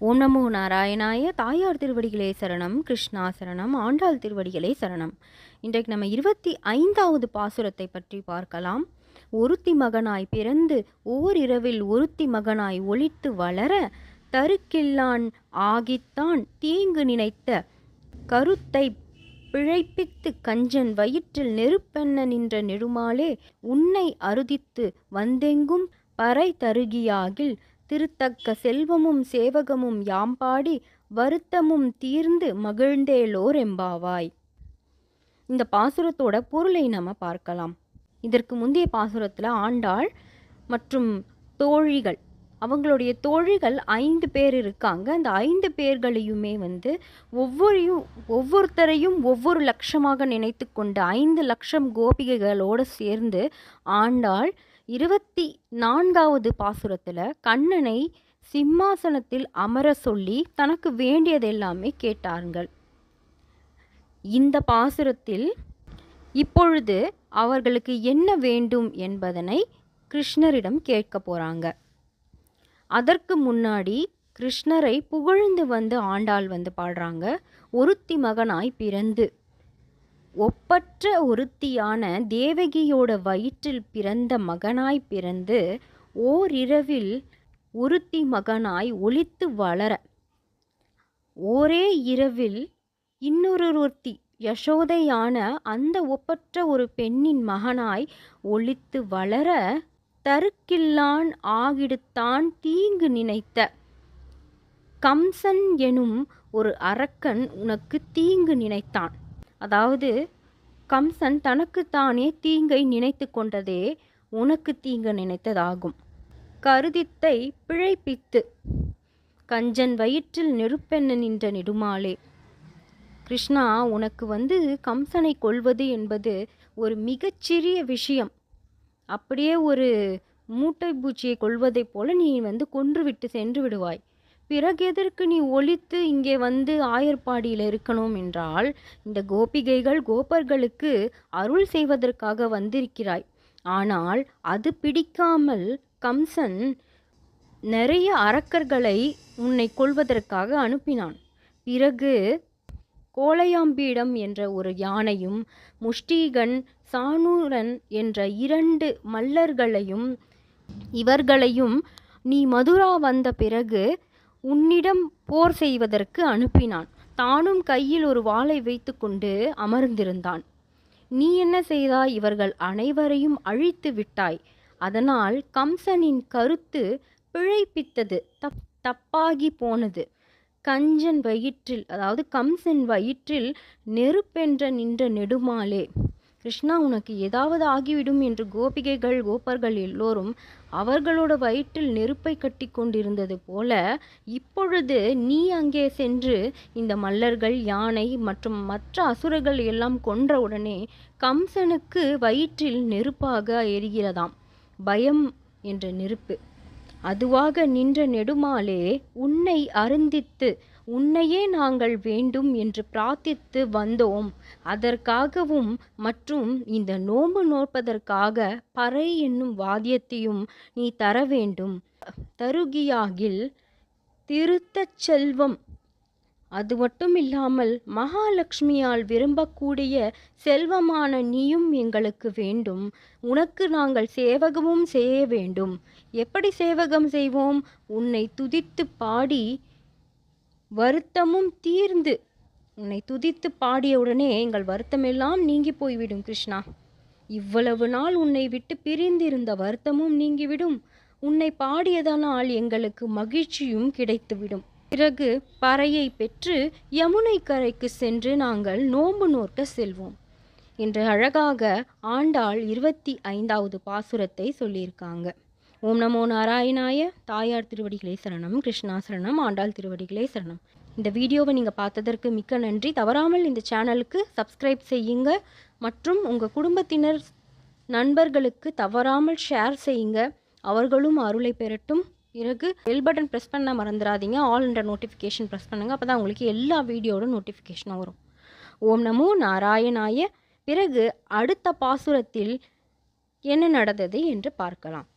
ஓம் நமோ நாராயணாய தாயார் திருவடிகளே சரணம் கிருஷ்ணா சரணம் ஆண்டாள் திருவடிகளே சரணம். இன்றைக்கு நம்ம இருபத்தி ஐந்தாவது பாசுரத்தை பற்றி பார்க்கலாம். ஒருத்தி மகனாய் பிறந்து ஓரிரவில் ஒருத்தி மகனாய் ஒளித்து வளர தருக்கில்லான் ஆகித்தான் தீங்கு நினைத்த கருத்தை பிழைப்பித்து கஞ்சன் வயிற்றில் நெருப்பென்ன நின்ற நெடுமாலே உன்னை அருதித்து வந்தெங்கும் பறை தருகியாகில் திருத்தக்க செல்வமும் சேவகமும் யாம்பாடி வருத்தமும் தீர்ந்து மகிழ்ந்தேலோர் எம்பாவாய் இந்த பாசுரத்தோட பொருளை நம்ம பார்க்கலாம். இதற்கு முந்தைய பாசுரத்தில் ஆண்டாள் மற்றும் தோழிகள். அவங்களுடைய தோழிகள் ஐந்து பேர் இருக்காங்க. அந்த ஐந்து பேர்களையுமே வந்து ஒவ்வொரையும் ஒவ்வொருத்தரையும் ஒவ்வொரு லட்சமாக நினைத்து கொண்டு ஐந்து லட்சம் கோபிகைகளோடு சேர்ந்து ஆண்டாள் இருபத்தி நான்காவது பாசுரத்தில் கண்ணனை சிம்மாசனத்தில் அமர சொல்லி தனக்கு வேண்டியதெல்லாமே கேட்டார்கள். இந்த பாசுரத்தில் இப்பொழுது அவர்களுக்கு என்ன வேண்டும் என்பதனை கிருஷ்ணரிடம் கேட்க போகிறாங்க அதற்கு முன்னாடி கிருஷ்ணரை புகழ்ந்து வந்து ஆண்டாள் வந்து பாடுறாங்க. ஒருத்தி மகனாய் பிறந்து ஒப்பற்ற ஒருத்தியான தேவகியோட வயிற்றில் பிறந்த மகனாய் பிறந்து ஓரிரவில் ஒருத்தி மகனாய் ஒளித்து வளர. ஒரே இரவில் இன்னொரு ஒருத்தி யசோதையான அந்த ஒப்பற்ற ஒரு பெண்ணின் மகனாய் ஒளித்து வளர தருக்கில்லான் ஆகிடுத்தான் தீங்கு நினைத்த. கம்சன் எனும் ஒரு அரக்கன் உனக்கு தீங்கு நினைத்தான். அதாவது கம்சன் தனக்குத்தானே தீங்கை நினைத்து கொண்டதே உனக்கு தீங்கு நினைத்ததாகும். கருதித்தை பிழைப்பித்து கஞ்சன் வயிற்றில் நெருப்பெண்ண நின்ற நெடுமாலே கிருஷ்ணா உனக்கு வந்து கம்சனை கொள்வது என்பது ஒரு மிகச்சிறிய விஷயம். அப்படியே ஒரு மூட்டை பூச்சியை கொள்வதைப் போல நீ வந்து கொன்றுவிட்டு சென்று விடுவாய். பிறகு எதற்கு நீ ஒழித்து இங்கே வந்து ஆயர்பாடியில் இருக்கணும் என்றால் இந்த கோபிகைகள் கோபர்களுக்கு அருள் செய்வதற்காக வந்திருக்கிறாய். ஆனால் அது பிடிக்காமல் கம்சன் நிறைய அரக்கர்களை உன்னை கொள்வதற்காக அனுப்பினான். பிறகு கோலையாம்பீடம் என்ற ஒரு யானையும் முஷ்டீகன் சானூரன் என்ற இரண்டு மல்லர்களையும் இவர்களையும் நீ மதுரா வந்த பிறகு உன்னிடம் போர் செய்வதற்கு அனுப்பினான். தானும் கையில் ஒரு வாளை வைத்துக்கொண்டு அமர்ந்திருந்தான். நீ என்ன செய்தாய்? இவர்கள் அனைவரையும் அழித்து விட்டாய். அதனால் கம்சனின் கருத்து பிழைப்பித்தது தப் தப்பாகி போனது. கஞ்சன் வயிற்றில் அதாவது கம்சன் வயிற்றில் நெருப்பென்ற நின்ற நெடுமாலே கிருஷ்ணா உனக்கு ஏதாவது ஆகிவிடும் என்று கோபிகைகள் கோபர்கள் எல்லோரும் அவர்களோட வயிற்றில் நெருப்பை கட்டி கொண்டிருந்தது போல இப்பொழுது நீ அங்கே சென்று இந்த மல்லர்கள் யானை மற்றும் மற்ற அசுரர்கள் எல்லாம் கொன்றவுடனே கம்சனுக்கு வயிற்றில் நெருப்பாக எரிகிறதாம். பயம் என்ற நெருப்பு. அதுவாக நின்ற நெடுமாலே உன்னை அருந்தித்து உன்னையே நாங்கள் வேண்டும் என்று பிரார்த்தித்து வந்தோம். அதற்காகவும் மற்றும் இந்த நோம்பு நோற்பதற்காக பறை என்னும் வாத்தியத்தையும் நீ தர வேண்டும் தருகியாகில் திருத்தச் செல்வம். அது மட்டும் இல்லாமல் மகாலட்சுமியால் விரும்பக்கூடிய செல்வமான நீயும் எங்களுக்கு வேண்டும். உனக்கு நாங்கள் சேவகமும் செய்ய வேண்டும். எப்படி சேவகம் செய்வோம்? உன்னை துதித்து பாடி வருத்தமும் தீர்ந்து உன்னை துதித்து பாடியவுடனே எங்கள் வருத்தமெல்லாம் நீங்கி போய்விடும் கிருஷ்ணா. இவ்வளவு நாள் உன்னை விட்டு பிரிந்திருந்த வருத்தமும் நீங்கிவிடும். உன்னை பாடியதனால் எங்களுக்கு மகிழ்ச்சியும் கிடைத்துவிடும். பிறகு பறையை பெற்று யமுனை கரைக்கு சென்று நாங்கள் நோன்பு நோர்க்க செல்வோம் என்று அழகாக ஆண்டாள் இருபத்தி ஐந்தாவது பாசுரத்தை சொல்லியிருக்காங்க. ஓம் நமோ நாராயணாய தாயார் திருவடிகளே சரணம் கிருஷ்ணா சரணம் ஆண்டாள் திருவடிகளே சரணம். இந்த வீடியோவை நீங்கள் பார்த்ததற்கு மிக்க நன்றி. தவறாமல் இந்த சேனலுக்கு சப்ஸ்கிரைப் செய்யுங்க. மற்றும் உங்கள் குடும்பத்தினர் நண்பர்களுக்கு தவறாமல் ஷேர் செய்யுங்க. அவர்களும் அருளை பெறட்டும். பிறகு பெல் பட்டன் ப்ரெஸ் பண்ண மறந்துடாதீங்க ஆல் என்ற நோட்டிஃபிகேஷன் ப்ரெஸ் பண்ணுங்கள் அப்போ தான் உங்களுக்கு எல்லா வீடியோட நோட்டிஃபிகேஷனும் வரும். ஓம் நமோ நாராயணாய. பிறகு அடுத்த பாசுரத்தில் என்ன நடந்தது என்று பார்க்கலாம்.